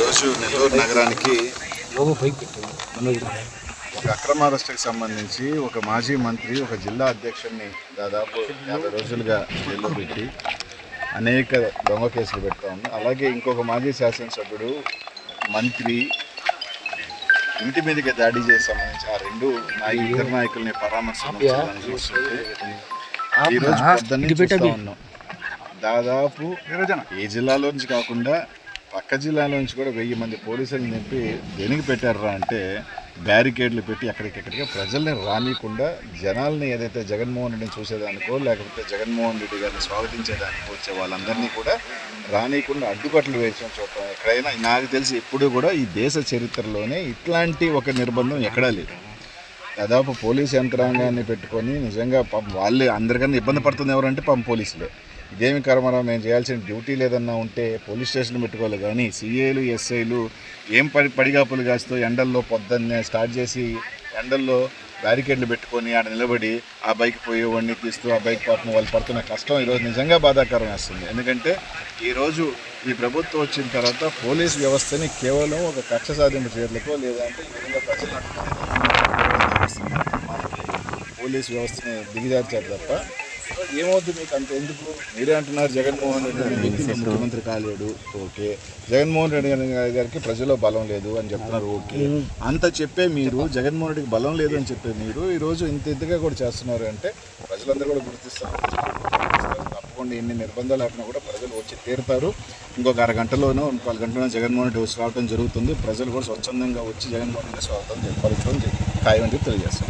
ఈరోజు నెల్లూరు నగరానికి ఒక అక్రమ అరెస్టుకి సంబంధించి ఒక మాజీ మంత్రి ఒక జిల్లా అధ్యక్షుడిని దాదాపు యాభై రోజులుగా జైల్లో పెట్టి అనేక దొంగ కేసులు పెడతా ఉంది. అలాగే ఇంకొక మాజీ శాసనసభ్యుడు మంత్రి ఇంటి మీదకి దాడి చేసి సంబంధించి ఆ రెండు నాయ ఇద్దరు నాయకుల్ని పరామర్శించాలని చూస్తుంటే ఈరోజు పొద్దున్నే చూస్తా ఉన్నాం. దాదాపు ఏ జిల్లాలో నుంచి కాకుండా పక్క జిల్లాలో నుంచి కూడా వెయ్యి మంది పోలీసులు నింపి దేనికి పెట్టారా అంటే బ్యారికేడ్లు పెట్టి ఎక్కడికెక్కడికి ప్రజల్ని రానియకుండా జనాల్ని ఏదైతే జగన్మోహన్ రెడ్డిని చూసేదానికో లేకపోతే జగన్మోహన్ రెడ్డి గారిని స్వాగతించేదానికో వచ్చే వాళ్ళందరినీ కూడా రానియకుండా అడ్డుకట్లు వేసిన చూడటం ఎక్కడైనా నాకు తెలిసి ఇప్పుడు కూడా ఈ దేశ చరిత్రలోనే ఇట్లాంటి ఒక నిర్బంధం ఎక్కడా లేదు. దాదాపు పోలీస్ యంత్రాంగాన్ని పెట్టుకొని నిజంగా పాపం వాళ్ళే అందరికన్నా ఇబ్బంది పడుతుంది ఎవరంటే పాపం పోలీసులే. ఇదేమి కర్మరా మేము చేయాల్సిన డ్యూటీ లేదన్నా ఉంటే పోలీస్ స్టేషన్ పెట్టుకోవాలి. కానీ సీఏలు ఎస్ఐలు ఏం పడి పడిగాపులు కాస్తూ ఎండల్లో పొద్దున్నే స్టార్ట్ చేసి ఎండల్లో బ్యారికేడ్లు పెట్టుకొని ఆడ నిలబడి ఆ బైక్ పోయేవాడిని తీస్తూ ఆ బైక్ పాపం వాళ్ళు పడుతున్న కష్టం ఈరోజు నిజంగా బాధాకరం వేస్తుంది. ఎందుకంటే ఈరోజు ఈ ప్రభుత్వం వచ్చిన తర్వాత పోలీస్ వ్యవస్థని కేవలం ఒక కక్ష సాధింపు చర్యలకో లేదంటే పోలీస్ వ్యవస్థని దిగజార్చారు తప్ప ఏమవుతుంది మీకు అంత ఎందుకు? మీరే అంటున్నారు జగన్మోహన్ రెడ్డి వ్యక్తి ముఖ్యమంత్రి కాలేడు. ఓకే. జగన్మోహన్ రెడ్డి గారి- గారికి ప్రజల్లో బలం లేదు అని చెప్తున్నారు ఓకే. అంత చెప్పే మీరు జగన్మోహన్ రెడ్డికి బలం లేదు అని చెప్పే మీరు ఈరోజు ఇంత ఇంతగా కూడా చేస్తున్నారు అంటే ప్రజలందరూ కూడా గుర్తిస్తారు. తప్పకుండా ఎన్ని నిర్బంధాలు లేకుండా కూడా ప్రజలు వచ్చి తీరుతారు. ఇంకొక అరగంటలోనో ఇంకొక గంటలో జగన్మోహన్ రెడ్డి వచ్చి రావడం జరుగుతుంది. ప్రజలు కూడా స్వచ్ఛందంగా వచ్చి జగన్మోహన్ రెడ్డి స్వాగతం చెప్పాలి ఖాయం అని చెప్పి తెలియజేస్తారు